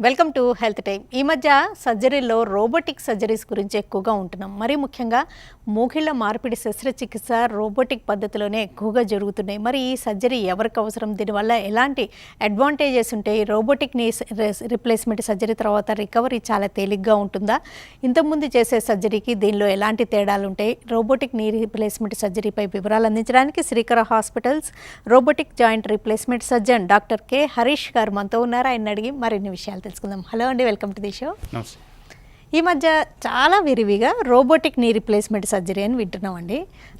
Welcome to health time. ఈ మధ్య సర్జరీలో robotic surgeries గురించి ఎక్కువగా ఉంటున్నాం. మరీ ముఖ్యంగా మూకిళ్ళ మార్పిడి శస్త్రచికిత్స రోబోటిక్ పద్ధతిలోనే ఎక్కువగా జరుగుతున్నాయి. మరి ఈ సర్జరీ ఎవరికి అవసరం? దీనివల్ల ఎలాంటి అడ్వాంటేజెస్ ఉంటాయి? రోబోటిక్ నీ రిప్లేస్మెంట్ సర్జరీ తర్వాత రికవరీ చాలా తేలిగ్గా ఉంటుందా? ఇంతకుముందు చేసే సర్జరీకి దీనిలో ఎలాంటి తేడాలు ఉంటాయి? రోబోటిక్ నీ రిప్లేస్మెంట్ సర్జరీపై వివరాలు అందించడానికి Srikara hospitals robotic joint replacement surgeon doctor K. Harish garu మనతో ఉన్నారు. ఆయన అడిగి మరిన్ని విషయాలు తెలుసుకుందాం. హలో అండి వెల్కమ్ టు ది షో. నమస్తే. ఈ మధ్య చాలా విరివిగా రోబోటిక్ నీ రిప్లేస్మెంట్ సర్జరీ అని వింటున్నామండి.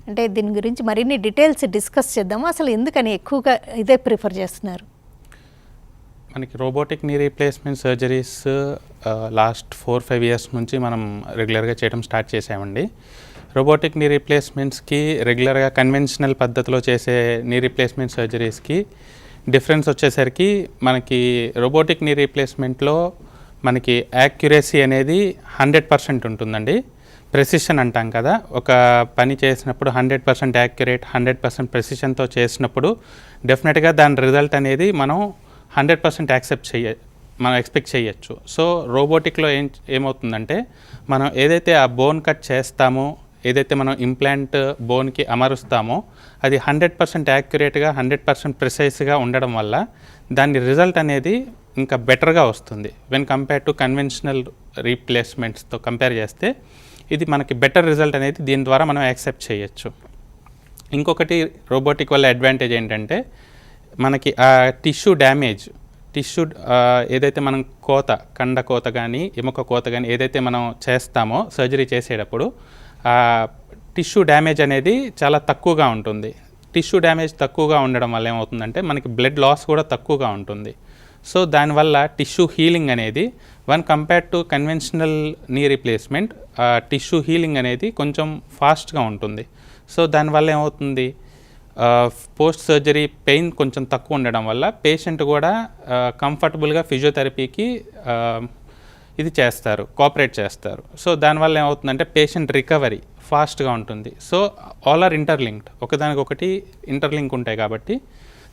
అంటే దీని గురించి మరిన్ని డీటెయిల్స్ డిస్కస్ చేద్దాము అసలు ఎందుకని ఎక్కువగా ఇదే ప్రిఫర్ చేస్తున్నారు? మనకి robotic knee replacement surgeries last four five years నుంచి మనం రెగ్యులర్గా చేయడం స్టార్ట్ చేసామండి రోబోటిక్ నీ రీప్లేస్మెంట్స్కి రెగ్యులర్గా కన్వెన్షనల్ పద్ధతిలో చేసే నీ రీప్లేస్మెంట్ సర్జరీస్కి డిఫరెన్స్ వచ్చేసరికి మనకి రోబోటిక్ నీ రీప్లేస్మెంట్లో మనకి యాక్యురసీ అనేది హండ్రెడ్ పర్సెంట్ ఉంటుందండి. ప్రెసిషన్ అంటాం కదా. ఒక పని చేసినప్పుడు hundred percent accurate hundred percent ప్రెసిషన్తో చేసినప్పుడు డెఫినెట్గా దాని రిజల్ట్ అనేది మనం హండ్రెడ్ పర్సెంట్ యాక్సెప్ట్ చేయ మనం ఎక్స్పెక్ట్ చేయొచ్చు. సో రోబోటిక్లో ఏం ఏమవుతుందంటే మనం ఏదైతే ఆ బోన్ కట్ చేస్తామో ఏదైతే మనం ఇంప్లాంట్ బోన్కి అమరుస్తామో అది హండ్రెడ్ పర్సెంట్ యాక్యురేట్గా హండ్రెడ్ పర్సెంట్ ప్రిసైజ్గా ఉండడం వల్ల దాని రిజల్ట్ అనేది ఇంకా బెటర్గా వస్తుంది. వెన్ కంపేర్ టు కన్వెన్షనల్ రీప్లేస్మెంట్స్తో కంపేర్ చేస్తే ఇది మనకి బెటర్ రిజల్ట్ అనేది దీని ద్వారా మనం యాక్సెప్ట్ చేయొచ్చు. ఇంకొకటి రోబోటిక్ వల్ల అడ్వాంటేజ్ ఏంటంటే మనకి ఆ టిష్యూ డ్యామేజ్ టిష్యూ ఏదైతే మనం కోత కండ కోత కానీ ఎముక కోత కానీ ఏదైతే మనం చేస్తామో సర్జరీ చేసేటప్పుడు టిష్యూ డ్యామేజ్ అనేది చాలా తక్కువగా ఉంటుంది. టిష్యూ డ్యామేజ్ తక్కువగా ఉండడం వల్ల ఏమవుతుందంటే మనకి బ్లడ్ లాస్ కూడా తక్కువగా ఉంటుంది. సో దానివల్ల టిష్యూ హీలింగ్ అనేది one compare to conventional knee replacement tissue healing అనేది కొంచెం ఫాస్ట్గా ఉంటుంది. సో దానివల్ల ఏమవుతుంది? పోస్ట్ సర్జరీ పెయిన్ కొంచెం తక్కువ ఉండడం వల్ల పేషెంట్ కూడా కంఫర్టబుల్గా ఫిజియోథెరపీకి ఇది చేస్తారు కోఆపరేట్ చేస్తారు. సో దానివల్ల ఏమవుతుందంటే పేషెంట్ రికవరీ ఫాస్ట్గా ఉంటుంది. సో ఆల్ ఆర్ ఇంటర్లింక్డ్ ఒకదానికొకటి ఇంటర్లింక్ ఉంటాయి కాబట్టి.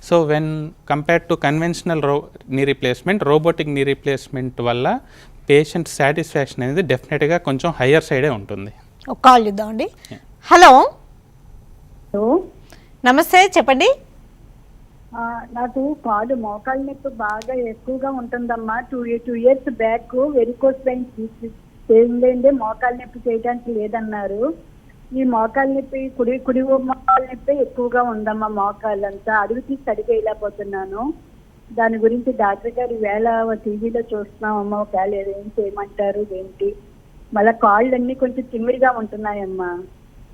So when compare to conventional రో knee replacement robotic knee replacement వల్ల పేషెంట్ సాటిస్ఫాక్షన్ అనేది డెఫినెట్గా కొంచెం హయ్యర్ సైడే ఉంటుంది. ఒక కాల్ చూద్దామండి. హలో హలో నమస్తే చెప్పండి. నాకు కాలు మోకాళ్ళ నొప్పి బాగా ఎక్కువగా ఉంటుందమ్మా. Two two years back varicose line చేయండి మోకాళ్ళ నొప్పి చేయడానికి లేదన్నారు. ఈ మోకాళ్ళ నొప్పి కుడి కుడి మోకాళ్ళ నొప్పి ఎక్కువగా ఉందమ్మా మోకాళ్ళంతా అడుగు తీసి అడిగి దాని గురించి డాక్టర్ గారు వేళ టీవీలో చూస్తున్నామమ్మా ఒకవేళ ఏం చేయమంటారు ఏంటి? మళ్ళీ కాళ్ళన్నీ కొంచెం తిమ్మిడిగా ఉంటున్నాయమ్మా.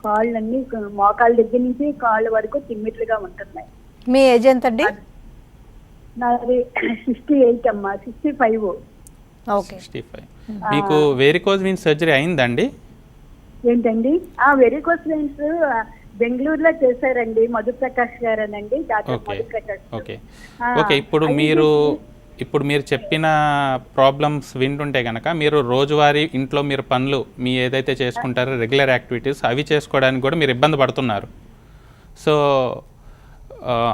కాళ్ళన్నీ మోకాళ్ళ దగ్గర నుంచి కాళ్ళ వరకు తిమ్మిర్లుగా ఉంటున్నాయి. మీ ఏజ్ ఎంత అండి నాది సిక్స్టీ ఎయిట్ అమ్మా sixty five okay. Sixty five మీకు వేరికోజ్ వీన్ సర్జరీ అయిందండి? ఏంటండి? ఆ వెరికోస్ వెయిన్స్ బెంగళూరులో చేశారండి మధుప్రకాష్ గారు అనండి డాక్టర్ ఓకే. మధుప్రకాష్. ఓకే. ఇప్పుడు మీరు ఇప్పుడు మీరు చెప్పిన ప్రాబ్లమ్స్ వింటుంటే కనుక మీరు రోజువారీ ఇంట్లో మీరు పనులు మీ ఏదైతే చేసుకుంటారో రెగ్యులర్ యాక్టివిటీస్ అవి చేసుకోవడానికి కూడా మీరు ఇబ్బంది పడుతున్నారు. సో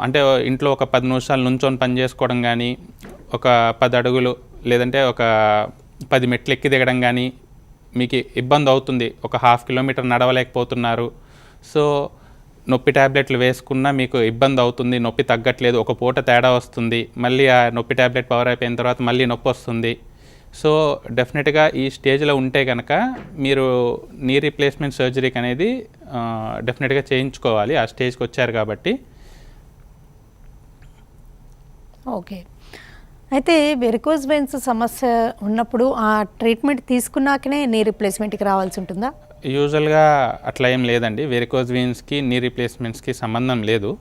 అంటే ఇంట్లో ఒక పది నిమిషాలు నుంచొని పని చేసుకోవడం కానీ ఒక పది అడుగులు లేదంటే ఒక పది మెట్లు ఎక్కి దిగడం కానీ మీకు ఇబ్బంది అవుతుంది. ఒక హాఫ్ కిలోమీటర్ నడవలేకపోతున్నారు. సో నొప్పి ట్యాబ్లెట్లు వేసుకున్నా మీకు ఇబ్బంది అవుతుంది. నొప్పి తగ్గట్లేదు. ఒక పూట తేడా వస్తుంది. మళ్ళీ ఆ నొప్పి ట్యాబ్లెట్ పవర్ అయిపోయిన తర్వాత మళ్ళీ నొప్పి వస్తుంది. సో డెఫినెట్గా ఈ స్టేజ్లో ఉంటే కనుక మీరు నీ రీప్లేస్మెంట్ సర్జరీకి అనేది డెఫినెట్గా చేయించుకోవాలి. ఆ స్టేజ్కి వచ్చారు కాబట్టి. ఓకే. అయితే వెరికోజ్ వెయిన్స్ సమస్య ఉన్నప్పుడు ఆ ట్రీట్మెంట్ తీసుకున్నాకనే నీ రిప్లేస్మెంట్కి రావాల్సి ఉంటుందా? యూజువల్గా అట్లా ఏం లేదండి. వెరికోజ్ వీన్స్కి నీ రీప్లేస్మెంట్స్కి సంబంధం లేదు.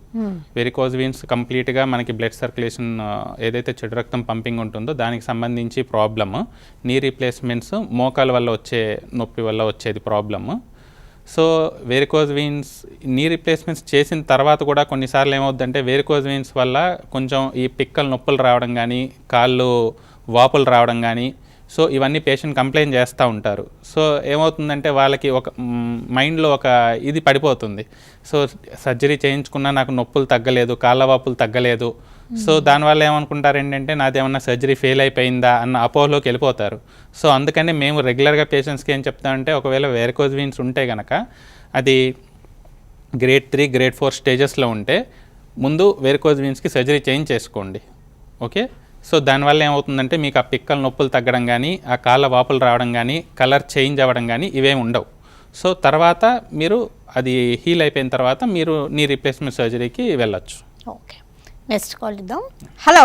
వెరికోజ్ వీన్స్ కంప్లీట్గా మనకి బ్లడ్ సర్క్యులేషన్ ఏదైతే చెడు రక్తం పంపింగ్ ఉంటుందో దానికి సంబంధించి ప్రాబ్లమ్. నీ రీప్లేస్మెంట్స్ మోకాల వల్ల వచ్చే నొప్పి వల్ల వచ్చేది problem. So varicose veins knee replacements చేసిన తర్వాత కూడా కొన్నిసార్లు ఏమవుద్దంటే వేరికోజ్ వీన్స్ వల్ల కొంచెం ఈ పిక్కలు నొప్పులు రావడం కానీ కాళ్ళు వాపులు రావడం కానీ సో ఇవన్నీ పేషెంట్ కంప్లైంట్ చేస్తూ ఉంటారు. సో ఏమవుతుందంటే వాళ్ళకి ఒక మైండ్లో ఒక ఇది పడిపోతుంది. సో సర్జరీ చేయించుకున్నా నాకు నొప్పులు తగ్గలేదు కాళ్ళ వాపులు తగ్గలేదు సో దానివల్ల ఏమనుకుంటారు ఏంటంటే నాది ఏమన్నా సర్జరీ ఫెయిల్ అయిపోయిందా అన్న అపోహలోకి వెళ్ళిపోతారు. సో అందుకని మేము రెగ్యులర్గా పేషెంట్స్కి ఏం చెప్తామంటే ఒకవేళ వేరకోజ్ వీన్స్ ఉంటే కనుక అది గ్రేడ్ త్రీ గ్రేడ్ ఫోర్ స్టేజెస్లో ఉంటే ముందు వేరకోజ్ వీన్స్కి సర్జరీ చేంజ్ చేసుకోండి. ఓకే? సో దానివల్ల ఏమవుతుందంటే మీకు ఆ పిక్కల నొప్పులు తగ్గడం కానీ ఆ కాళ్ళ వాపులు రావడం కానీ కలర్ చేంజ్ అవ్వడం కానీ ఇవేమి ఉండవు. సో తర్వాత మీరు అది హీల్ అయిపోయిన తర్వాత మీరు నీ రీప్లేస్మెంట్ సర్జరీకి వెళ్ళచ్చు. ఓకే. నెక్స్ట్ కాల్ ఇద్దాం హలో.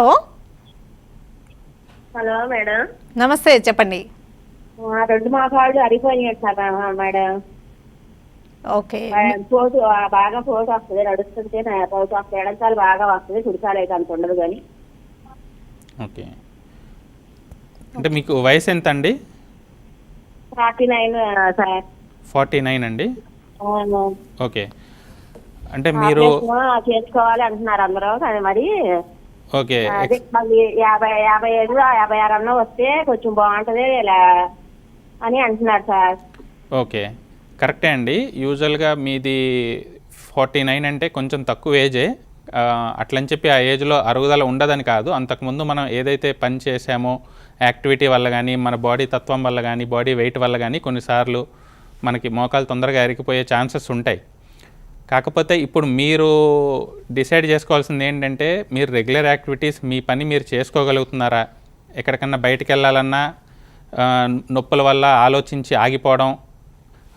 Hello madam. నమస్తే చెప్పండి. ఆ, రెండు మాసాలు అరిగిపోయినాయి సార్ మేడం. ఓకే. పోటు బాగా పోటు వస్తుంది నడుస్తుంటే పోటు వస్తుంది. ఎడంచాలు బాగా వస్తుంది కుడిచాలు అయితే అంత ఉండదు కానీ. ఓకే. అంటే మీకు వయసు ఎంత అండి forty nine sir. Forty nine అండి. ఓకే. అంటే మీరు చేసుకోవాలి అంటున్నారు అందరూ కానీ మరి ఓకే. మళ్ళీ యాభై యాభై ఐదు ఆ యాభై ఆరు అన్న వస్తే కొంచెం బాగుంటది ఇలా అని అంటున్నారు సార్. ఓకే. కరెక్టే అండి. యూజువల్గా మీది ఫార్టీ నైన్ అంటే కొంచెం తక్కువ ఏజే. అట్లని చెప్పి ఆ ఏజ్లో అరుగుదల ఉండదని కాదు. అంతకుముందు మనం ఏదైతే పని చేసామో యాక్టివిటీ వల్ల కానీ మన బాడీ తత్వం వల్ల కానీ బాడీ వెయిట్ వల్ల కానీ కొన్నిసార్లు మనకి మోకాలు తొందరగా అరిగిపోయే ఛాన్సెస్ ఉంటాయి. కాకపోతే ఇప్పుడు మీరు డిసైడ్ చేసుకోవాల్సింది ఏంటంటే మీరు రెగ్యులర్ యాక్టివిటీస్ మీ పని మీరు చేసుకోగలుగుతున్నారా? ఎక్కడికన్నా బయటకు వెళ్ళాలన్నా నొప్పుల వల్ల ఆలోచించి ఆగిపోవడం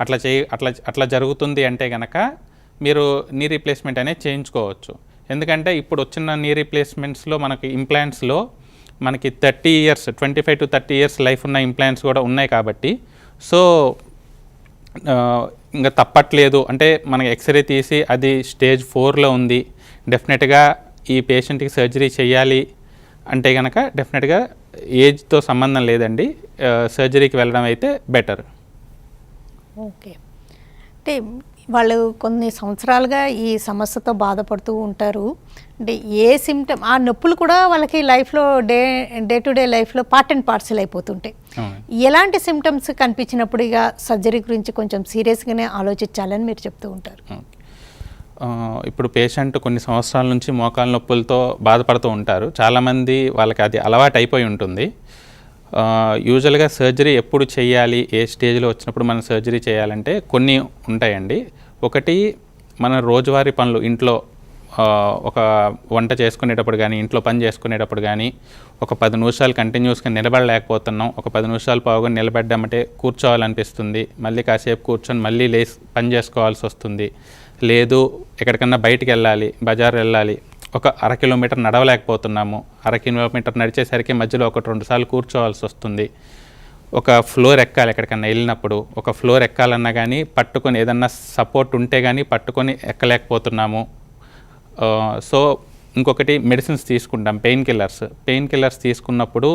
అట్లా చేయి అట్లా అట్లా జరుగుతుంది అంటే కనుక మీరు నీ రీప్లేస్మెంట్ అనేది చేయించుకోవచ్చు. ఎందుకంటే ఇప్పుడు వచ్చిన నీ రీప్లేస్మెంట్స్లో మనకి ఇంప్లాంట్స్లో మనకి thirty years twenty five to thirty years life ఉన్న ఇంప్లాంట్స్ కూడా ఉన్నాయి కాబట్టి. సో ఇంకా తప్పట్లేదు. అంటే మనకి ఎక్స్రే తీసి అది స్టేజ్ ఫోర్లో ఉంది. డెఫినెట్గా ఈ పేషెంట్కి సర్జరీ చేయాలి అంటే కనుక డెఫినెట్గా ఏజ్తో సంబంధం లేదండి. సర్జరీకి వెళ్ళడం అయితే బెటర్ ఓకే. అంటే వాళ్ళు కొన్ని సంవత్సరాలుగా ఈ సమస్యతో బాధపడుతూ ఉంటారు. అంటే ఏ సిమ్టమ్ ఆ నొప్పులు కూడా వాళ్ళకి లైఫ్లో డే డే టు డే లైఫ్లో పార్ట్ అండ్ పార్సల్ అయిపోతుంటాయి. ఎలాంటి సిమ్టమ్స్ కనిపించినప్పుడు ఇక సర్జరీ గురించి కొంచెం సీరియస్గానే ఆలోచించాలని మీరు చెప్తూ ఉంటారు. ఇప్పుడు పేషెంట్ కొన్ని సంవత్సరాల నుంచి మోకాలు నొప్పులతో బాధపడుతూ ఉంటారు. చాలామంది వాళ్ళకి అది అలవాటు అయిపోయి ఉంటుంది. యూజువల్గా సర్జరీ ఎప్పుడు చేయాలి? ఏ స్టేజ్లో వచ్చినప్పుడు మనం సర్జరీ చేయాలంటే కొన్ని ఉంటాయండి. ఒకటి మన రోజువారీ పనులు ఇంట్లో ఒక వంట చేసుకునేటప్పుడు కానీ ఇంట్లో పని చేసుకునేటప్పుడు కానీ ఒక పది నిమిషాలు కంటిన్యూస్గా నిలబడలేకపోతున్నాం. ఒక పది నిమిషాలు పావుగా నిలబడ్డామంటే కూర్చోవాలనిపిస్తుంది. మళ్ళీ కాసేపు కూర్చొని మళ్ళీ లేసి పని చేసుకోవాల్సి వస్తుంది. లేదు ఎక్కడికన్నా బయటికి వెళ్ళాలి బజార్ వెళ్ళాలి ఒక అర కిలోమీటర్ నడవలేకపోతున్నాము. అర కిలోమీటర్ నడిచేసరికి మధ్యలో ఒకటి రెండు సార్లు కూర్చోవాల్సి వస్తుంది. ఒక ఫ్లోర్ ఎక్కాలి ఎక్కడికన్నా వెళ్ళినప్పుడు. ఒక ఫ్లోర్ ఎక్కాలన్నా కానీ పట్టుకొని ఏదన్నా సపోర్ట్ ఉంటే కానీ పట్టుకొని ఎక్కలేకపోతున్నాము. సో ఇంకొకటి మెడిసిన్స్ తీసుకుంటాం పెయిన్ కిల్లర్స్. పెయిన్ కిల్లర్స్ తీసుకున్నప్పుడు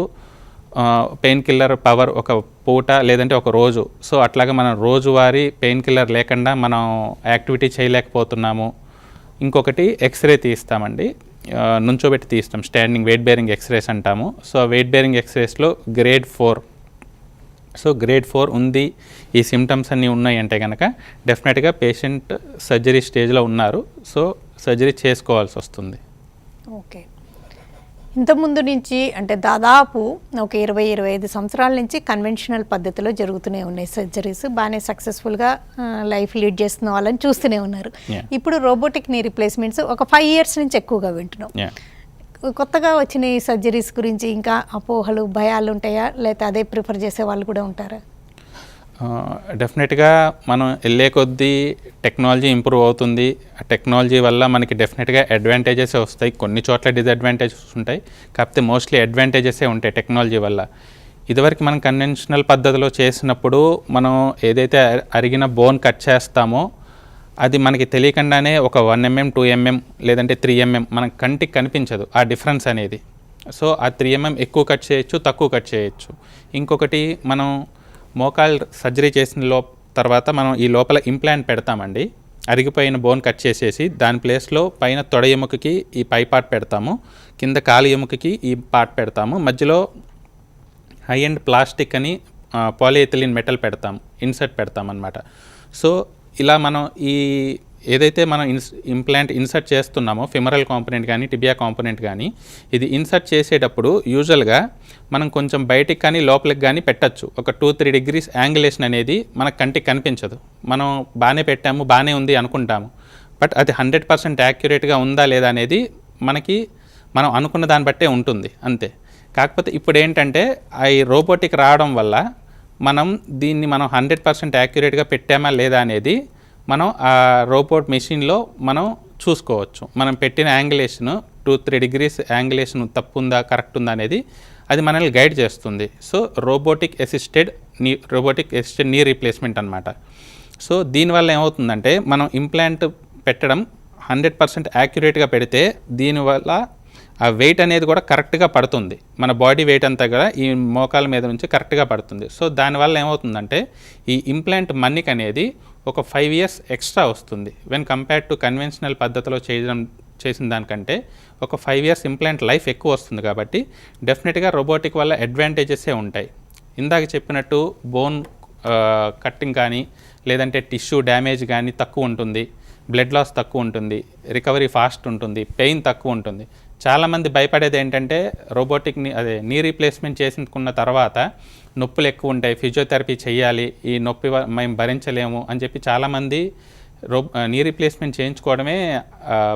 పెయిన్ కిల్లర్ పవర్ ఒక పూట లేదంటే ఒక రోజు. సో అట్లాగా మనం రోజువారీ పెయిన్ కిల్లర్ లేకుండా మనం యాక్టివిటీ చేయలేకపోతున్నాము. ఇంకొకటి ఎక్స్రే తీస్తామండి. నుంచోబెట్టి తీస్తాం. Standing weight bearing x rays అంటాము. So weight bearing ఎక్స్రేస్లో grade four. So grade four ఉంది. ఈ సిమ్టమ్స్ అన్నీ ఉన్నాయి అంటే కనుక డెఫినెట్గా పేషెంట్ సర్జరీ స్టేజ్లో ఉన్నారు. సో సర్జరీ చేసుకోవాల్సి వస్తుంది. ఓకే. ఇంతకుముందు నుంచి అంటే దాదాపు ఒక ఇరవై ఇరవై ఐదు సంవత్సరాల నుంచి కన్వెన్షనల్ పద్ధతిలో జరుగుతూనే ఉన్నాయి సర్జరీస్ బాగానే సక్సెస్ఫుల్గా లైఫ్ లీడ్ చేస్తున్న వాళ్ళని చూస్తూనే ఉన్నారు. ఇప్పుడు రోబోటిక్ నీ రిప్లేస్మెంట్స్ ఒక ఫైవ్ ఇయర్స్ నుంచి ఎక్కువగా వింటున్నాం. కొత్తగా వచ్చిన ఈ సర్జరీస్ గురించి ఇంకా అపోహలు భయాలు ఉంటాయా? లేకపోతే అదే ప్రిఫర్ చేసే వాళ్ళు కూడా ఉంటారా? డెఫినెట్గా మనం వెళ్ళే కొద్దీ టెక్నాలజీ ఇంప్రూవ్ అవుతుంది. ఆ టెక్నాలజీ వల్ల మనకి డెఫినెట్గా అడ్వాంటేజెస్ వస్తాయి. కొన్ని చోట్ల డిసడ్వాంటేజెస్ ఉంటాయి. కాకపోతే మోస్ట్లీ అడ్వాంటేజెసే ఉంటాయి టెక్నాలజీ వల్ల. ఇదివరకు మనం కన్వెన్షనల్ పద్ధతిలో చేసినప్పుడు మనం ఏదైతే అరిగిన బోన్ కట్ చేస్తామో అది మనకి తెలియకుండానే ఒక వన్ ఎంఎం టూ ఎంఎం లేదంటే త్రీ ఎంఎం మన కంటికి కనిపించదు ఆ డిఫరెన్స్ అనేది. సో ఆ త్రీ ఎంఎం ఎక్కువ కట్ చేయొచ్చు తక్కువ కట్ చేయొచ్చు. ఇంకొకటి మనం మోకాల్ సర్జరీ చేసిన లో తర్వాత మనం ఈ లోపల ఇంప్లాంట్ పెడతామండి. అరిగిపోయిన బోన్ కట్ చేసేసి దాని ప్లేస్లో పైన తొడ ఎముకకి ఈ పై పార్ట్ పెడతాము. కింద కాలు ఎముకకి ఈ పార్ట్ పెడతాము. మధ్యలో హై అండ్ ప్లాస్టిక్ అని పాలిఎథిలిన్ మెటల్ పెడతాం ఇన్సర్ట్ పెడతాం అనమాట సో ఇలా మనం ఈ ఏదైతే మనం ఇన్స్ ఇంప్లాంట్ ఇన్సర్ట్ చేస్తున్నామో ఫిమరల్ కాంపోనెంట్ కానీ టిబియా కాంపోనెంట్ కానీ ఇది ఇన్సర్ట్ చేసేటప్పుడు యూజువల్గా మనం కొంచెం బయటికి కానీ లోపలికి కానీ పెట్టచ్చు. ఒక టూ త్రీ డిగ్రీస్ యాంగిలేషన్ అనేది మన కంటికి కనిపించదు. మనం బాగానే పెట్టాము బాగానే ఉంది అనుకుంటాము. బట్ అది హండ్రెడ్ పర్సెంట్ యాక్యురేట్గా ఉందా లేదా అనేది మనకి మనం అనుకున్న దాన్ని బట్టే ఉంటుంది అంతే. కాకపోతే ఇప్పుడు ఏంటంటే ఈ రోబోటిక్ రావడం వల్ల మనం దీన్ని మనం హండ్రెడ్ పర్సెంట్ యాక్యురేట్గా పెట్టామా లేదా అనేది మనం ఆ రోబోట్ మెషిన్లో మనం చూసుకోవచ్చు. మనం పెట్టిన angulation two three degrees angulation తప్పు ఉందా కరెక్ట్ ఉందా అనేది అది మనల్ని గైడ్ చేస్తుంది. So robotic assisted knee robotic assisted knee replacement అనమాట సో దీనివల్ల ఏమవుతుందంటే మనం ఇంప్లాంట్ పెట్టడం హండ్రెడ్ పర్సెంట్ యాక్యురేట్గా పెడితే దీనివల్ల ఆ వెయిట్ అనేది కూడా కరెక్ట్గా పడుతుంది. మన బాడీ వెయిట్ అంతా కూడా ఈ మోకాల మీద నుంచి కరెక్ట్గా పడుతుంది. సో దానివల్ల ఏమవుతుందంటే ఈ ఇంప్లాంట్ మన్నిక్ అనేది ఒక ఫైవ్ ఇయర్స్ ఎక్స్ట్రా వస్తుంది. వెన్ కంపేర్ టు కన్వెన్షనల్ పద్ధతిలో చేయడం చేసిన దానికంటే ఒక ఫైవ్ ఇయర్స్ ఇంప్లాంట్ లైఫ్ ఎక్కువ వస్తుంది కాబట్టి డెఫినెట్గా రోబోటిక్ వల్ల అడ్వాంటేజెసే ఉంటాయి. ఇందాక చెప్పినట్టు బోన్ కట్టింగ్ కానీ లేదంటే టిష్యూ డ్యామేజ్ కానీ తక్కువ ఉంటుంది. బ్లడ్ లాస్ తక్కువ ఉంటుంది. రికవరీ ఫాస్ట్ ఉంటుంది. పెయిన్ తక్కువ ఉంటుంది. చాలామంది భయపడేది ఏంటంటే రోబోటిక్ని అదే నీ రీప్లేస్మెంట్ చేసుకున్న తర్వాత నొప్పులు ఎక్కువ ఉంటాయి ఫిజియోథెరపీ చేయాలి ఈ నొప్పి మేము భరించలేము అని చెప్పి చాలామంది రో నీ రీప్లేస్మెంట్ చేయించుకోవడమే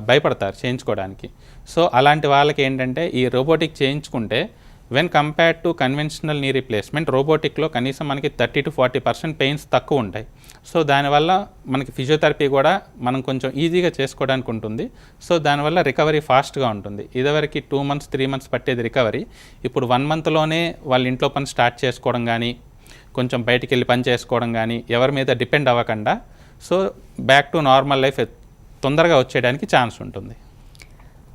భయపడతారు చేయించుకోవడానికి. సో అలాంటి వాళ్ళకి ఏంటంటే ఈ రోబోటిక్ చేయించుకుంటే when compared to conventional knee replacement రోబోటిక్లో కనీసం మనకి thirty to forty percent pains తక్కువ ఉంటాయి. సో దానివల్ల మనకి ఫిజియోథెరపీ కూడా మనం కొంచెం ఈజీగా చేసుకోవడానికి ఉంటుంది. సో దానివల్ల రికవరీ ఫాస్ట్గా ఉంటుంది. ఇదివరకు టూ మంత్స్ త్రీ మంత్స్ పట్టేది రికవరీ ఇప్పుడు వన్ మంత్లోనే వాళ్ళ ఇంట్లో పని స్టార్ట్ చేసుకోవడం కానీ కొంచెం బయటికి వెళ్ళి పని చేసుకోవడం కానీ ఎవరి మీద డిపెండ్ అవ్వకుండా so back to normal life తొందరగా వచ్చేయడానికి ఛాన్స్ ఉంటుంది.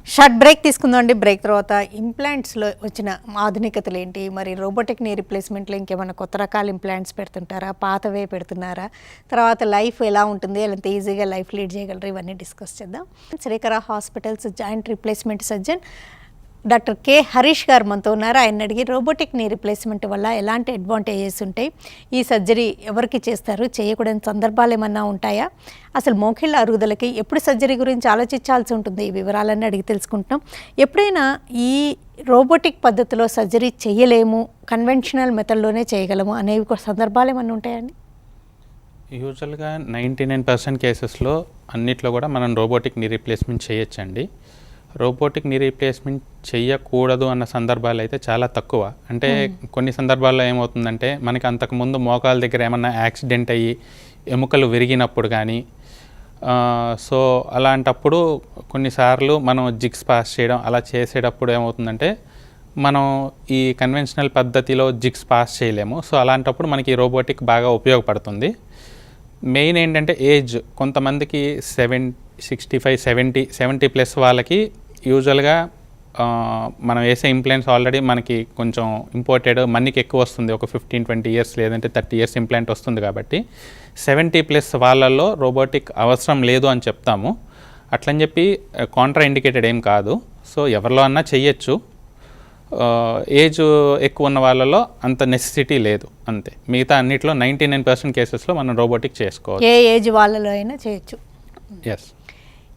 షార్ట్ బ్రేక్ తీసుకుందామండి. బ్రేక్ తర్వాత ఇంప్లాంట్స్లో వచ్చిన ఆధునికతలు ఏంటి? మరి రోబోటిక్ని రిప్లేస్మెంట్లో రీప్లేస్మెంట్లో ఇంకేమైనా కొత్త రకాల ఇంప్లాంట్స్ పెడుతుంటారా? పాతవే పెడుతున్నారా? తర్వాత లైఫ్ ఎలా ఉంటుంది? ఎంత ఈజీగా లైఫ్ లీడ్ చేయగలరు? ఇవన్నీ డిస్కస్ చేద్దాం. Srikara hospitals joint replacement surgeon doctor K Harish గారు మనతో ఉన్నారు. ఆయన అడిగి రోబోటిక్ నీ రిప్లేస్మెంట్ వల్ల ఎలాంటి అడ్వాంటేజెస్ ఉంటాయి? ఈ సర్జరీ ఎవరికి చేస్తారు? చేయకూడని సందర్భాలు ఏమన్నా ఉంటాయా? అసలు మోకిళ్ళ అరుగుదలకి ఎప్పుడు సర్జరీ గురించి ఆలోచించాల్సి ఉంటుంది? ఈ వివరాలన్నీ అడిగి తెలుసుకుంటున్నాం. ఎప్పుడైనా ఈ రోబోటిక్ పద్ధతిలో సర్జరీ చేయలేము? కన్వెన్షనల్ మెథడ్లోనే చేయగలము? అనేవి కూడా సందర్భాలు ఏమన్నా ఉంటాయండి యూజువల్గా నైంటీ నైన్ పర్సెంట్ కేసెస్లో అన్నిట్లో కూడా మనం రోబోటిక్ నీ రీప్లేస్మెంట్ చేయొచ్చండి. రోబోటిక్ నీ రీప్లేస్మెంట్ చేయకూడదు అన్న సందర్భాలు అయితే చాలా తక్కువ. అంటే కొన్ని సందర్భాల్లో ఏమవుతుందంటే మనకి అంతకుముందు మోకాల దగ్గర ఏమన్నా యాక్సిడెంట్ అయ్యి ఎముకలు విరిగినప్పుడు కానీ సో అలాంటప్పుడు కొన్నిసార్లు మనం జిగ్స్ పాస్ చేయడం అలా చేసేటప్పుడు ఏమవుతుందంటే మనం ఈ కన్వెన్షనల్ పద్ధతిలో జిగ్స్ పాస్ చేయలేము. సో అలాంటప్పుడు మనకి రోబోటిక్ బాగా ఉపయోగపడుతుంది. మెయిన్ ఏంటంటే ఏజ్. కొంతమందికి seven sixty five seventy seventy plus వాళ్ళకి యూజువల్గా మనం వేసే ఇంప్లాంట్స్ ఆల్రెడీ మనకి కొంచెం ఇంపోర్టెడ్ మనీకి ఎక్కువ వస్తుంది. ఒక ఫిఫ్టీన్ ట్వంటీ ఇయర్స్ లేదంటే థర్టీ ఇయర్స్ ఇంప్లాంట్ వస్తుంది కాబట్టి. సెవెంటీ ప్లస్ వాళ్ళల్లో రోబోటిక్ అవసరం లేదు అని చెప్తాము. అట్లని చెప్పి కాంట్రా ఇండికేటెడ్ ఏం కాదు. సో ఎవరిలో అన్నా చెయ్యొచ్చు. ఏజ్ ఎక్కువ ఉన్న వాళ్ళలో అంత నెసెసిటీ లేదు. అంతే. మిగతా అన్నిట్లో నైంటీ నైన్ పర్సెంట్ కేసెస్లో మనం రోబోటిక్ చేసుకోవచ్చు. ఏ ఏజ్ వాళ్ళలో అయినా చేయొచ్చు. ఎస్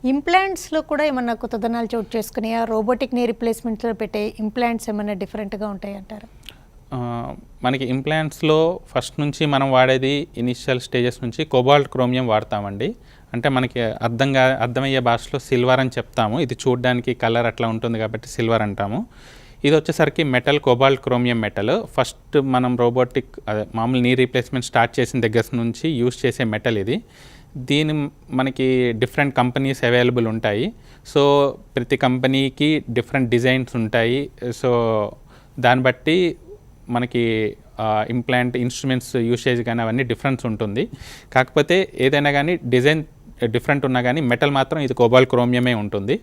ఇంప్లాంట్స్లో కూడా ఏమన్నా కొత్తదనాలు చోటు చేసుకున్నాయా రోబోటిక్ నీ రీప్లేస్మెంట్లో పెట్టే ఇంప్లాంట్స్ ఏమైనా డిఫరెంట్గా ఉంటాయి అంటారు మనకి ఇంప్లాంట్స్లో ఫస్ట్ నుంచి మనం వాడేది ఇనిషియల్ స్టేజెస్ నుంచి కోబాల్ట్ క్రోమియం వాడతామండి. అంటే మనకి అర్థంగా అర్థమయ్యే భాషలో సిల్వర్ అని చెప్తాము. ఇది చూడడానికి కలర్ అట్లా ఉంటుంది కాబట్టి సిల్వర్ అంటాము. ఇది వచ్చేసరికి metal cobalt chromium metal. First మనం రోబోటిక్ అదే మామూలు నీ రీప్లేస్మెంట్ స్టార్ట్ చేసిన దగ్గర నుంచి యూస్ చేసే మెటల్ ఇది. దీని మనకి డిఫరెంట్ కంపెనీస్ అవైలబుల్ ఉంటాయి. సో ప్రతి కంపెనీకి డిఫరెంట్ డిజైన్స్ ఉంటాయి. సో దాన్ని బట్టి మనకి ఇంప్లాంట్ ఇన్స్ట్రుమెంట్స్ యూసేజ్ కానీ అవన్నీ డిఫరెన్స్ ఉంటుంది. కాకపోతే ఏదైనా కానీ డిజైన్ డిఫరెంట్ ఉన్నా కానీ మెటల్ మాత్రం ఇది కోబాల్ క్రోమియమే ఉంటుంది.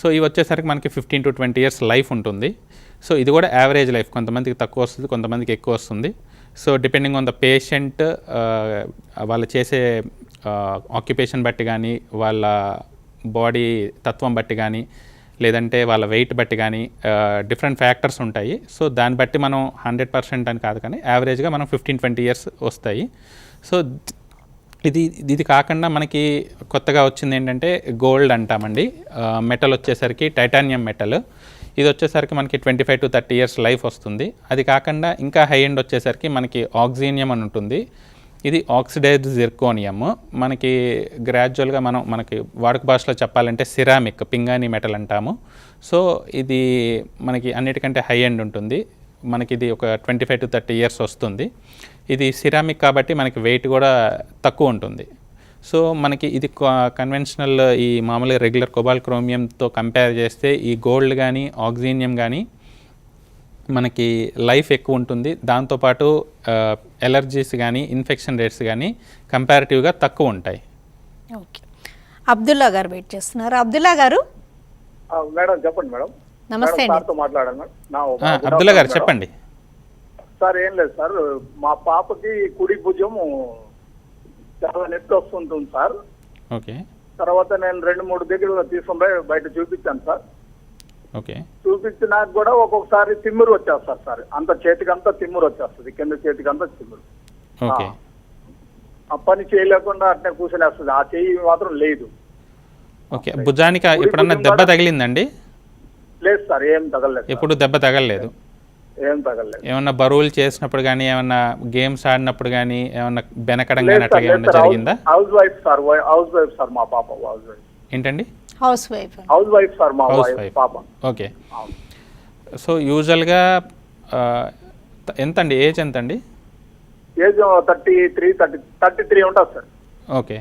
సో ఇవి వచ్చేసరికి మనకి fifteen to twenty years life ఉంటుంది. సో ఇది కూడా యావరేజ్ లైఫ్ కొంతమందికి తక్కువ వస్తుంది కొంతమందికి ఎక్కువ వస్తుంది. So depending on the patient వాళ్ళు చేసే ఆక్యుపేషన్ బట్టి కానీ వాళ్ళ బాడీ తత్వం బట్టి కానీ లేదంటే వాళ్ళ వెయిట్ బట్టి కానీ డిఫరెంట్ ఫ్యాక్టర్స్ ఉంటాయి. సో దాన్ని బట్టి మనం హండ్రెడ్ పర్సెంట్ అని కాదు కానీ యావరేజ్గా మనం ఫిఫ్టీన్ ట్వంటీ ఇయర్స్ వస్తాయి. సో ఇది ఇది కాకుండా మనకి కొత్తగా వచ్చింది ఏంటంటే గోల్డ్ అంటామండి. మెటల్ వచ్చేసరికి టైటానియం మెటల్ ఇది వచ్చేసరికి మనకి twenty five to thirty years life వస్తుంది. అది కాకుండా ఇంకా హై ఎండ్ వచ్చేసరికి మనకి ఆక్సినియం అని ఉంటుంది. ఇది ఆక్సిడైజ్డ్ జిర్కోనియం మనకి గ్రాడ్యువల్గా మనం మనకి వాడుక భాషలో చెప్పాలంటే సిరామిక్ పింగాణి మెటల్ అంటాము. సో ఇది మనకి అన్నిటికంటే హై ఎండ్ ఉంటుంది. మనకి ఇది ఒక twenty five to thirty years వస్తుంది. ఇది సిరామిక్ కాబట్టి మనకి వెయిట్ కూడా తక్కువ ఉంటుంది. సో మనకి ఇది కన్వెన్షనల్ ఈ మామూలుగా రెగ్యులర్ కొబాల్ క్రోమియంతో కంపేర్ చేస్తే ఈ గోల్డ్ కానీ ఆక్సినియం కానీ మనకి లైఫ్ ఎక్కువ ఉంటుంది. దాంతోపాటు ఎలర్జీస్ కానీ ఇన్ఫెక్షన్ రేట్స్ కానీ కంపారిటివ్గా తక్కువ ఉంటాయి. ఓకే. అబ్దుల్లా గారు వెయిట్ చేస్తున్నారు. అబ్దుల్లా గారు? ఆ, మేడం చెప్పండి మేడం. నమస్తే అబ్దుల్లా గారు. చెప్పండి. సార్ ఏం లేదు సార్. మా పాపకి కుడి భుజం చాలా నొప్పి వస్తుంటుంది సార్. ఓకే. తర్వాత నేను రెండు మూడు దగ్గర తీసుకుని బయట చూపించాను సార్. ఓకే. చూపించినాక కూడా ఒక్కొక్కసారి తిమ్మిరి వచ్చేస్తారు సార్. అంత చేతికి అంతా తిమ్మిరి వచ్చేస్తుంది. కింద చేతికి అంతా తిమ్మిరి. ఓకే. ఆ. పని చేయలేకుండా అట్నే కూర్చొనేస్తుంది ఆ చెయ్యి మాత్రం లేదు. ఓకే. భుజానికి ఎప్పుడన్నా దెబ్బ తగిలిందండి? లేదు సార్ ఏం తగలలేదు. ఎప్పుడు దెబ్బ తగలలేదు? ఏం తగలలేదు. ఏమన్నా బరువులు చేసినప్పుడు కానీ ఏమన్నా గేమ్స్ ఆడినప్పుడు కానీ ఏమన్నా బెనకడం కానీ అట్లా ఏమన్నా జరిగిందా? House wife sir house wife sir మా పాప హౌస్ వైఫ్. ఏంటండి? House wife house wife sir మా హౌస్ వైఫ్ పాప. ఓకే. సో యూజువల్గా ఆ, ఎంత అండి ఏజ్ ఎంత అండి age thirty three thirty thirty three ఉంటుంది సార్ ఓకే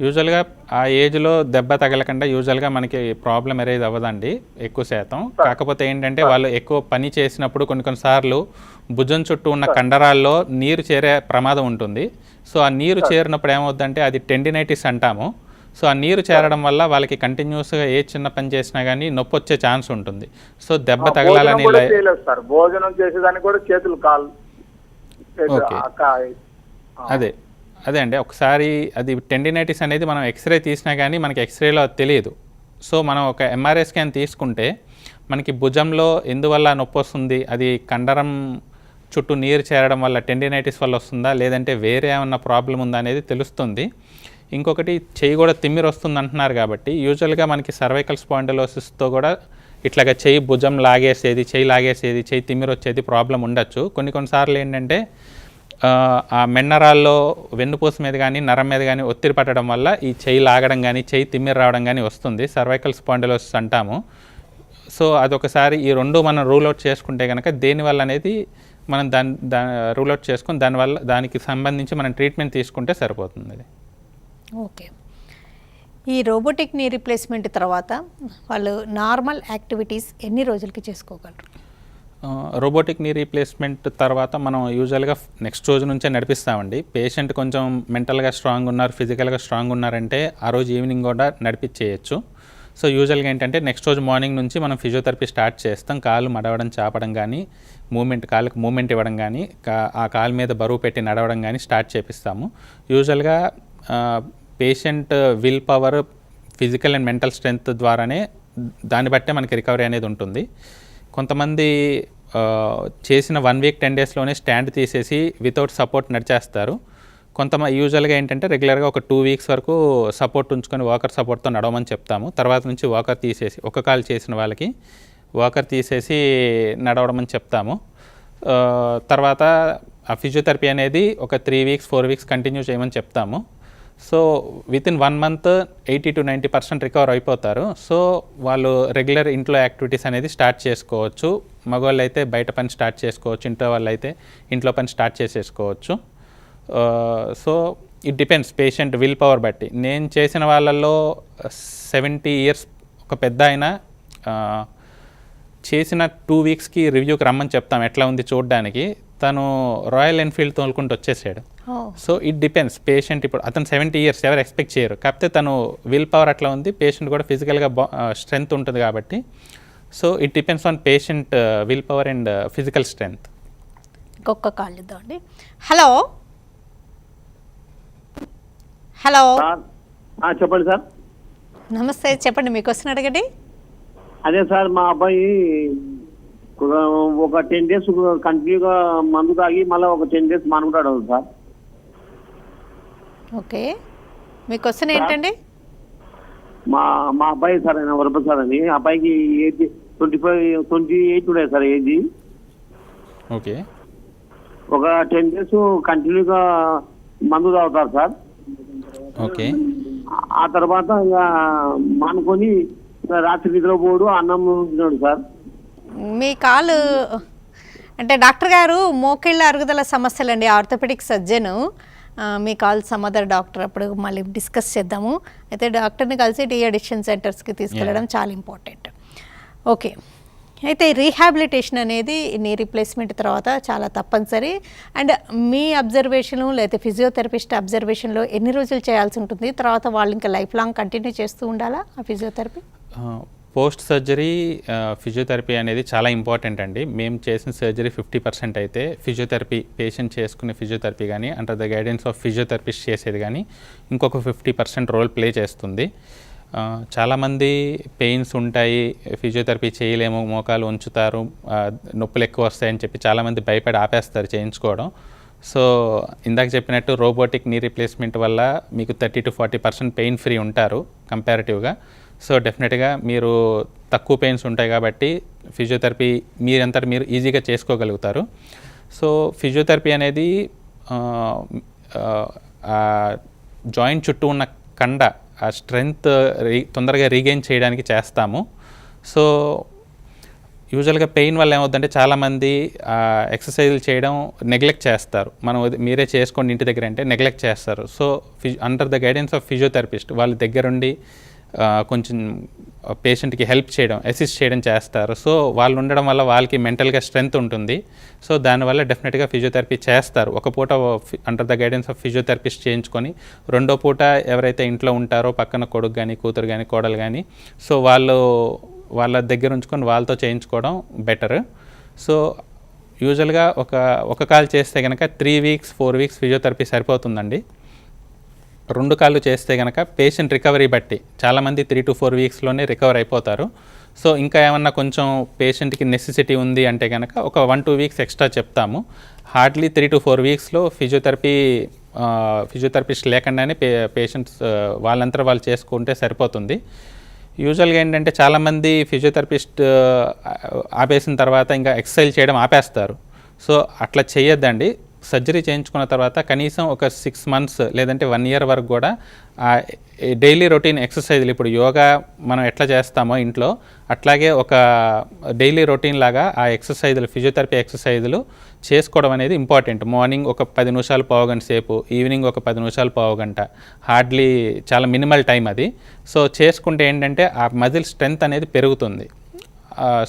యూజువల్గా ఆ ఏజ్లో దెబ్బ తగలకుండా యూజువల్గా మనకి ప్రాబ్లం ఎరేజ్ అవ్వదండి ఎక్కువ శాతం. కాకపోతే ఏంటంటే వాళ్ళు ఎక్కువ పని చేసినప్పుడు కొన్ని కొన్నిసార్లు భుజం చుట్టూ ఉన్న కండరాల్లో నీరు చేరే ప్రమాదం ఉంటుంది. సో ఆ నీరు చేరినప్పుడు ఏమవుద్దంటే అది టెండినైటిస్ అంటాము. సో ఆ నీరు చేరడం వల్ల వాళ్ళకి కంటిన్యూస్గా ఏ చిన్న పని చేసినా కానీ నొప్పి వచ్చే ఛాన్స్ ఉంటుంది. సో దెబ్బ తగలాలని సార్. భోజనం చేసేదానికి కూడా చేతులు కాలు. అదే అదే అండి. ఒకసారి అది టెండినైటిస్ అనేది మనం ఎక్స్రే తీసినా కానీ మనకి ఎక్స్రేలో అది తెలియదు. సో మనం ఒక ఎంఆర్ఐ స్కాన్ తీసుకుంటే మనకి భుజంలో ఎందువల్ల నొప్పి వస్తుంది అది కండరం చుట్టూ నీరు చేరడం వల్ల టెండినైటిస్ వల్ల వస్తుందా? లేదంటే వేరే ఏమన్నా ప్రాబ్లం ఉందా అనేది తెలుస్తుంది. ఇంకొకటి చెయ్యి కూడా తిమ్మిరి వస్తుంది అంటున్నారు కాబట్టి యూజువల్గా మనకి సర్వైకల్ స్పాండిలోసిస్తో కూడా ఇట్లాగా చెయ్యి భుజం లాగేసేది చెయ్యి లాగేసేది చెయ్యి తిమ్మిరి వచ్చేది ప్రాబ్లం ఉండొచ్చు. కొన్ని కొన్నిసార్లు ఏంటంటే ఆ, మెన్నరాల్లో వెన్నుపూస మీద కానీ నరం మీద కానీ ఒత్తిడి పట్టడం వల్ల ఈ చెయ్యి లాగడం కానీ చెయ్యి తిమ్మిరి రావడం కానీ వస్తుంది. సర్వైకల్ స్పాండిలోసిస్ అంటాము. సో అదొకసారి ఈ రెండు మనం రూల్ అవుట్ చేసుకుంటే కనుక దేనివల్ల అనేది మనం దాని దా రూల్ అవుట్ చేసుకుని దానివల్ల దానికి సంబంధించి మనం ట్రీట్మెంట్ తీసుకుంటే సరిపోతుంది అది. ఓకే. ఈ రోబోటిక్ నీ రీప్లేస్మెంట్ తర్వాత వాళ్ళు నార్మల్ యాక్టివిటీస్ ఎన్ని రోజులకి చేసుకోగలరు? రోబోటిక్ నీ రీప్లేస్మెంట్ తర్వాత మనం యూజువల్గా నెక్స్ట్ రోజు నుంచే నడిపిస్తామండి. పేషెంట్ కొంచెం మెంటల్గా స్ట్రాంగ్ ఉన్నారు ఫిజికల్గా స్ట్రాంగ్ ఉన్నారంటే ఆ రోజు ఈవినింగ్ కూడా నడిపించేయచ్చు సో యూజువల్గా ఏంటంటే నెక్స్ట్ రోజు మార్నింగ్ నుంచి మనం ఫిజియోథెరపీ స్టార్ట్ చేస్తాం. కాలు మడవడం చాపడం కానీ మూమెంట్ కాళ్ళకి మూమెంట్ ఇవ్వడం కానీ కా- ఆ కాలు మీద బరువు పెట్టి నడవడం కానీ స్టార్ట్ చేపిస్తాము. యూజువల్గా patient willpower physical and mental strength ద్వారానే దాన్ని బట్టే మనకి రికవరీ అనేది ఉంటుంది. కొంతమంది చేసిన వన్ వీక్ టెన్ డేస్లోనే స్టాండ్ తీసేసి వితౌట్ సపోర్ట్ నడిచేస్తారు. కొంతమంది యూజువల్గా ఏంటంటే రెగ్యులర్గా ఒక టూ వీక్స్ వరకు సపోర్ట్ ఉంచుకొని వాకర్ సపోర్ట్తో నడవమని చెప్తాము. తర్వాత నుంచి వాకర్ తీసేసి ఒక కాల్ చేసిన వాళ్ళకి వాకర్ తీసేసి నడవడం అని చెప్తాము తర్వాత ఆ ఫిజియోథెరపీ అనేది ఒక three weeks four weeks continue చేయమని చెప్తాము. So within one month eighty to ninety percent recover అయిపోతారు. సో వాళ్ళు రెగ్యులర్ ఇంట్లో యాక్టివిటీస్ అనేది స్టార్ట్ చేసుకోవచ్చు. మగవాళ్ళు అయితే బయట పని స్టార్ట్ చేసుకోవచ్చు. ఇంట్లో వాళ్ళు అయితే ఇంట్లో పని స్టార్ట్ చేసేసుకోవచ్చు. So it depends patient willpower బట్టి. నేను చేసిన వాళ్ళల్లో సెవెంటీ ఇయర్స్ ఒక పెద్ద ఆయన చేసిన టూ వీక్స్కి రివ్యూకి రమ్మని చెప్తాం. ఎట్లా ఉంది చూడడానికి? తను రాయల్ ఎన్ఫీల్డ్ తోలుకుంటూ వచ్చేసాడు. సో ఇట్ డిపెండ్స్ పేషెంట్ ఇప్పుడు అతను సెవెంటీ ఇయర్స్ ఎవరు ఎక్స్పెక్ట్ చేయరు. కాకపోతే తను విల్ పవర్ అట్లా ఉంది. పేషెంట్ కూడా ఫిజికల్గా బా స్ట్రెంగ్త్ ఉంటుంది కాబట్టి. So it depends on patient willpower and physical strength ఇంకొక కాల్ ఇద్దామండి. హలో హలో చెప్పండి సార్. నమస్తే చెప్పండి మీకు వస్తున్న అడగండి. అదే సార్ మా అబ్బాయి ఒక- టెన్ డేస్ కంటిన్యూగా మందు తాగి మళ్ళీ ఒక టెన్ డేస్ మానుకుంటాడు సార్. ఓకే. మీ క్వశ్చన్ ఏంటండి? మా మా అబ్బాయి సార్ ఆయన వరప సార్ అని. ఆ అబ్బాయికి age twenty five twenty eight ఉండే సార్ ఏజ్. ఓకే. ఒక టెన్ డేస్ కంటిన్యూగా మందు తాగుతారు సార్. ఓకే. ఆ తర్వాత ఇక మానుకొని రాత్రి నిద్రపోడు అన్నం తిన్నాడు సార్. మీ కాలు అంటే డాక్టర్ గారు మోకిళ్ళ అరుగుదల సమస్యలండి ఆర్థోపెడిక్ సర్జన్. మీ కాల్ సమాధాన డాక్టర్ అప్పుడు మళ్ళీ డిస్కస్ చేద్దాము. అయితే డాక్టర్ని కలిసి డి అడిక్షన్ సెంటర్స్కి తీసుకెళ్ళడం చాలా ఇంపార్టెంట్. ఓకే. అయితే రీహాబిలిటేషన్ అనేది నీ రీప్లేస్మెంట్ తర్వాత చాలా తప్పనిసరి. అండ్ మీ అబ్జర్వేషను లేకపోతే ఫిజియోథెరపిస్ట్ అబ్జర్వేషన్లో ఎన్ని రోజులు చేయాల్సి ఉంటుంది? తర్వాత వాళ్ళు ఇంకా లైఫ్ లాంగ్ కంటిన్యూ చేస్తూ ఉండాలా ఆ ఫిజియోథెరపీ? పోస్ట్ సర్జరీ ఫిజియోథెరపీ అనేది చాలా ఇంపార్టెంట్ అండి. మేము చేసిన సర్జరీ ఫిఫ్టీ పర్సెంట్ అయితే ఫిజియోథెరపీ పేషెంట్ చేసుకునే ఫిజియోథెరపీ కానీ under the guidance of physiotherapist చేసేది కానీ ఇంకొక ఫిఫ్టీ పర్సెంట్ రోల్ ప్లే చేస్తుంది. చాలామంది పెయిన్స్ ఉంటాయి ఫిజియోథెరపీ చేయలేము మోకాలు ఉంచుతారు నొప్పులు ఎక్కువ వస్తాయని చెప్పి చాలామంది భయపడి ఆపేస్తారు చేయించుకోవడం. సో ఇందాక చెప్పినట్టు రోబోటిక్ నీ రీప్లేస్మెంట్ వల్ల మీకు thirty to forty percent pain free ఉంటారు కంపారిటివ్గా. సో డెఫినెట్గా మీరు తక్కువ పెయిన్స్ ఉంటాయి కాబట్టి ఫిజియోథెరపీ మీరంతటి మీరు ఈజీగా చేసుకోగలుగుతారు. సో ఫిజియోథెరపీ అనేది జాయింట్ చుట్టూ ఉన్న కండ ఆ స్ట్రెంగ్త్ రీ తొందరగా రీగెయిన్ చేయడానికి చేస్తాము. సో యూజువల్గా పెయిన్ వల్ల ఏమవుతుందంటే చాలామంది ఎక్సర్సైజులు చేయడం నెగ్లెక్ట్ చేస్తారు. మనం మీరే చేసుకోండి ఇంటి దగ్గర అంటే నెగ్లెక్ట్ చేస్తారు. సో ఫి under the guidance of physiotherapist వాళ్ళ దగ్గరుండి కొంచెం పేషెంట్కి హెల్ప్ చేయడం అసిస్ట్ చేయడం చేస్తారు. సో వాళ్ళు ఉండడం వల్ల వాళ్ళకి మెంటల్గా స్ట్రెంగ్త్ ఉంటుంది. సో దానివల్ల డెఫినెట్గా ఫిజియోథెరపీ చేస్తారు. ఒక పూట under the guidance of physiotherapist చేయించుకొని రెండో పూట ఎవరైతే ఇంట్లో ఉంటారో పక్కన కొడుకు కానీ కూతురు కానీ కోడలు కానీ సో వాళ్ళు వాళ్ళ దగ్గర ఉంచుకొని వాళ్ళతో చేయించుకోవడం బెటర్ సో యూజువల్గా ఒక ఒక కాల్ చేస్తే కనుక three weeks four weeks physiotherapy సరిపోతుందండి. రెండు కాళ్ళు చేస్తే కనుక పేషెంట్ రికవరీ బట్టి చాలామంది త్రీ టు ఫోర్ వీక్స్లోనే రికవర్ అయిపోతారు. సో ఇంకా ఏమన్నా కొంచెం పేషెంట్కి నెసెసిటీ ఉంది అంటే కనుక ఒక వన్ టూ వీక్స్ ఎక్స్ట్రా చెప్తాము. హార్డ్లీ త్రీ టు ఫోర్ వీక్స్లో ఫిజియోథెరపీ ఫిజియోథెరపిస్ట్ లేకుండానే పే పేషెంట్స్ వాళ్ళంతా వాళ్ళు చేసుకుంటే సరిపోతుంది. యూజువల్గా ఏంటంటే చాలామంది ఫిజియోథెరపిస్ట్ ఆపేసిన తర్వాత ఇంకా ఎక్సర్సైజ్ చేయడం ఆపేస్తారు. సో అట్లా చేయొద్దండి సర్జరీ చేయించుకున్న తర్వాత కనీసం ఒక సిక్స్ మంత్స్ లేదంటే వన్ ఇయర్ వరకు కూడా డైలీ రొటీన్ ఎక్సర్సైజ్లు ఇప్పుడు యోగా మనం ఎట్లా చేస్తామో ఇంట్లో అట్లాగే ఒక డైలీ రొటీన్ లాగా ఆ ఎక్సర్సైజులు ఫిజియోథెరపీ ఎక్సర్సైజులు చేసుకోవడం అనేది ఇంపార్టెంట్. మార్నింగ్ ఒక పది నిమిషాలు పావుగంట సేపు ఈవినింగ్ ఒక పది నిమిషాలు పావుగంట హార్డ్లీ చాలా మినిమల్ టైం అది. సో చేసుకుంటే ఏంటంటే ఆ మజిల్ స్ట్రెంగ్త్ అనేది పెరుగుతుంది.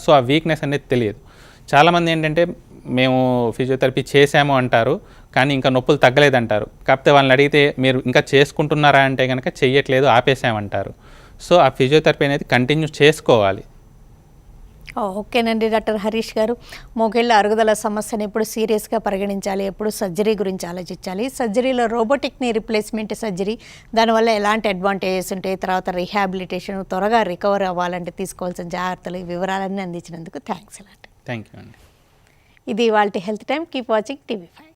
సో ఆ వీక్నెస్ అనేది తెలియదు. చాలామంది ఏంటంటే మేము ఫిజియోథెరపీ చేసాము అంటారు కానీ ఇంకా నొప్పులు తగ్గలేదంటారు. కాకపోతే వాళ్ళని అడిగితే మీరు ఇంకా చేసుకుంటున్నారా అంటే కనుక చెయ్యట్లేదు ఆపేసామంటారు సో ఆ ఫిజియోథెరపీ అనేది కంటిన్యూ చేసుకోవాలి. ఓకేనండి డాక్టర్ హరీష్ గారు. మోకేళ్ళ అరుగుదల సమస్యను ఎప్పుడు సీరియస్గా పరిగణించాలి ఎప్పుడు సర్జరీ గురించి ఆలోచించాలి? సర్జరీలో రోబోటిక్ని రిప్లేస్మెంట్ సర్జరీ దానివల్ల ఎలాంటి అడ్వాంటేజెస్ ఉంటాయి? తర్వాత రీహాబిలిటేషన్ త్వరగా రికవర్ అవ్వాలంటే తీసుకోవాల్సిన జాగ్రత్తలు వివరాలన్నీ అందించినందుకు థ్యాంక్స్ అలాంటి. థ్యాంక్ యూ అండి. ఇది వాళ్ళ health time keep watching TV five.